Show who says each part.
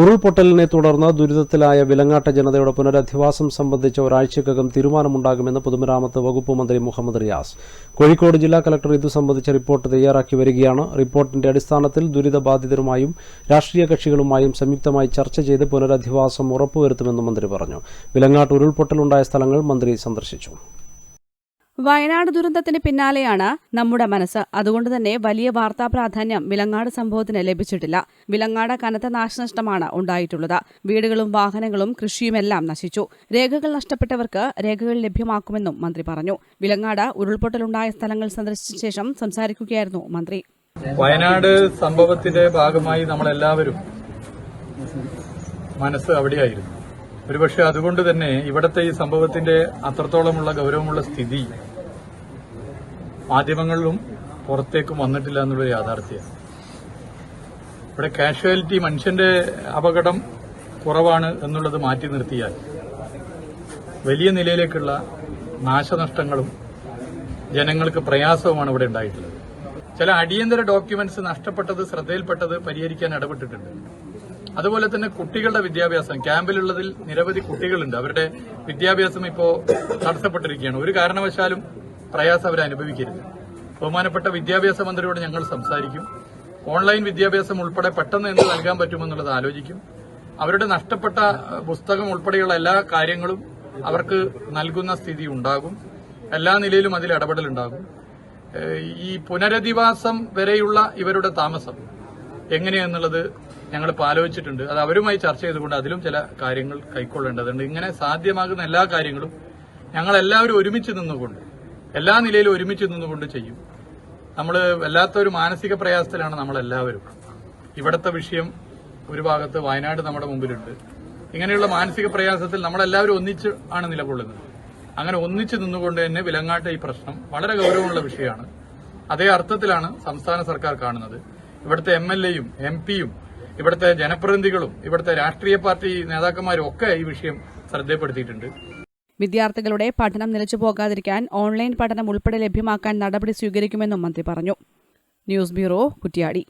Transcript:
Speaker 1: ഉരുൾപൊട്ടലിനെ തുടർന്ന് ദുരിതത്തിലായ വിലങ്ങാട്ട ജനതയുടെ പുനരധിവാസം സംബന്ധിച്ച ഒരാഴ്ചക്കകം തീരുമാനമുണ്ടാകുമെന്ന് പൊതുമരാമത്ത് വകുപ്പ് മന്ത്രി മുഹമ്മദ് റിയാസ്. കോഴിക്കോട് ജില്ലാ കലക്ടർ ഇതു സംബന്ധിച്ച റിപ്പോർട്ട് തയ്യാറാക്കി വരികയാണ്. റിപ്പോർട്ടിന്റെ അടിസ്ഥാനത്തിൽ ദുരിതബാധിതരുമായും രാഷ്ട്രീയ കക്ഷികളുമായും സംയുക്തമായി ചർച്ച ചെയ്ത് പുനരധിവാസം ഉറപ്പുവരുത്തുമെന്നും മന്ത്രി പറഞ്ഞു. വിലങ്ങാട്ട് ഉരുൾപൊട്ടലുണ്ടായ സ്ഥലങ്ങൾ മന്ത്രി സന്ദർശിച്ചു.
Speaker 2: വയനാട് ദുരന്തത്തിന് പിന്നാലെയാണ് നമ്മുടെ മനസ്സ്. അതുകൊണ്ട് തന്നെ വലിയ വാർത്താ പ്രാധാന്യം വിലങ്ങാട് സംഭവത്തിന് ലഭിച്ചിട്ടില്ല. വിലങ്ങാട് കനത്ത നാശനഷ്ടമാണ് ഉണ്ടായിട്ടുള്ളത്. വീടുകളും വാഹനങ്ങളും കൃഷിയുമെല്ലാം നശിച്ചു. രേഖകൾ നഷ്ടപ്പെട്ടവർക്ക് രേഖകൾ ലഭ്യമാക്കുമെന്നും മന്ത്രി പറഞ്ഞു. വിലങ്ങാട് ഉരുൾപൊട്ടലുണ്ടായ സ്ഥലങ്ങൾ സന്ദർശിച്ച ശേഷം സംസാരിക്കുകയായിരുന്നു മന്ത്രി.
Speaker 3: വയനാട് സംഭവത്തിന്റെ ഭാഗമായി നമ്മളെല്ലാവരും മനസ്സ് അവിടെയായിരുന്നു. ഒരുപക്ഷെ അതുകൊണ്ട് തന്നെ ഇവിടത്തെ ഈ സംഭവത്തിന്റെ അത്രത്തോളമുള്ള ഗൗരവമുള്ള സ്ഥിതി മാധ്യമങ്ങളിലും പുറത്തേക്കും വന്നിട്ടില്ല എന്നുള്ള യാഥാർത്ഥ്യം. ഇവിടെ കാഷ്വാലിറ്റി മനുഷ്യന്റെ അപകടം കുറവാണ് എന്നുള്ളത് മാറ്റി നിർത്തിയാൽ വലിയ നിലയിലേക്കുള്ള നാശനഷ്ടങ്ങളും ജനങ്ങൾക്ക് പ്രയാസവുമാണ് ഇവിടെ ഉണ്ടായിട്ടുള്ളത്. ചില അടിയന്തര ഡോക്യുമെന്റ്സ് നഷ്ടപ്പെട്ടത് ശ്രദ്ധയിൽപ്പെട്ടത് പരിഹരിക്കാൻ ഇടപെട്ടിട്ടുണ്ട്. അതുപോലെ തന്നെ കുട്ടികളുടെ വിദ്യാഭ്യാസം. ക്യാമ്പിലുള്ളതിൽ നിരവധി കുട്ടികളുണ്ട്. അവരുടെ വിദ്യാഭ്യാസം ഇപ്പോൾ തടസ്സപ്പെട്ടിരിക്കുകയാണ്. ഒരു കാരണവശാലും പ്രയാസം അവർ അനുഭവിക്കരുത്. ബഹുമാനപ്പെട്ട വിദ്യാഭ്യാസ മന്ത്രിയോട് ഞങ്ങൾ സംസാരിക്കും. ഓൺലൈൻ വിദ്യാഭ്യാസം ഉൾപ്പെടെ പെട്ടെന്ന് എന്ത് നൽകാൻ പറ്റുമെന്നുള്ളത് ആലോചിക്കും. അവരുടെ നഷ്ടപ്പെട്ട പുസ്തകം ഉൾപ്പെടെയുള്ള എല്ലാ കാര്യങ്ങളും അവർക്ക് നൽകുന്ന സ്ഥിതി ഉണ്ടാകും. എല്ലാ നിലയിലും അതിൽ ഇടപെടലുണ്ടാകും. ഈ പുനരധിവാസം വരെയുള്ള ഇവരുടെ താമസം എങ്ങനെയെന്നുള്ളത് ഞങ്ങൾ ആലോചിച്ചിട്ടുണ്ട്. അത് അവരുമായി ചർച്ച ചെയ്തുകൊണ്ട് അതിലും ചില കാര്യങ്ങൾ കൈക്കൊള്ളേണ്ടതുണ്ട്. ഇങ്ങനെ സാധ്യമാകുന്ന എല്ലാ കാര്യങ്ങളും ഞങ്ങളെല്ലാവരും ഒരുമിച്ച് നിന്നുകൊണ്ട് എല്ലാ നിലയിലും ഒരുമിച്ച് നിന്നുകൊണ്ട് ചെയ്യും. നമ്മൾ വല്ലാത്തൊരു മാനസിക പ്രയാസത്തിലാണ് നമ്മളെല്ലാവരും. ഇവിടുത്തെ വിഷയം ഒരു ഭാഗത്ത് വയനാട് നമ്മുടെ മുമ്പിലുണ്ട്. ഇങ്ങനെയുള്ള മാനസിക പ്രയാസത്തിൽ നമ്മളെല്ലാവരും ഒന്നിച്ച് ആണ് നിലകൊള്ളുന്നത്. അങ്ങനെ ഒന്നിച്ച് നിന്നുകൊണ്ട് തന്നെ വിലങ്ങാട്ട ഈ പ്രശ്നം വളരെ ഗൗരവമുള്ള വിഷയമാണ്. അതേ അർത്ഥത്തിലാണ് സംസ്ഥാന സർക്കാർ കാണുന്നത്. ഇവിടുത്തെ എം എൽ എയും എം പിയും ഇവിടുത്തെ ജനപ്രതിനിധികളും ഇവിടുത്തെ രാഷ്ട്രീയ പാർട്ടി നേതാക്കന്മാരും ഒക്കെ ഈ വിഷയം ശ്രദ്ധപ്പെടുത്തിയിട്ടുണ്ട്
Speaker 2: വിദ്യാർത്ഥികളുടെ പഠനം നിലച്ചു പോകാതിരിക്കാൻ ഓൺലൈൻ പഠനം ഉൾപ്പെടെ ലഭ്യമാക്കാൻ നടപടി സ്വീകരിക്കുമെന്നും മന്ത്രി പറഞ്ഞു. News bureau Kuttiadi.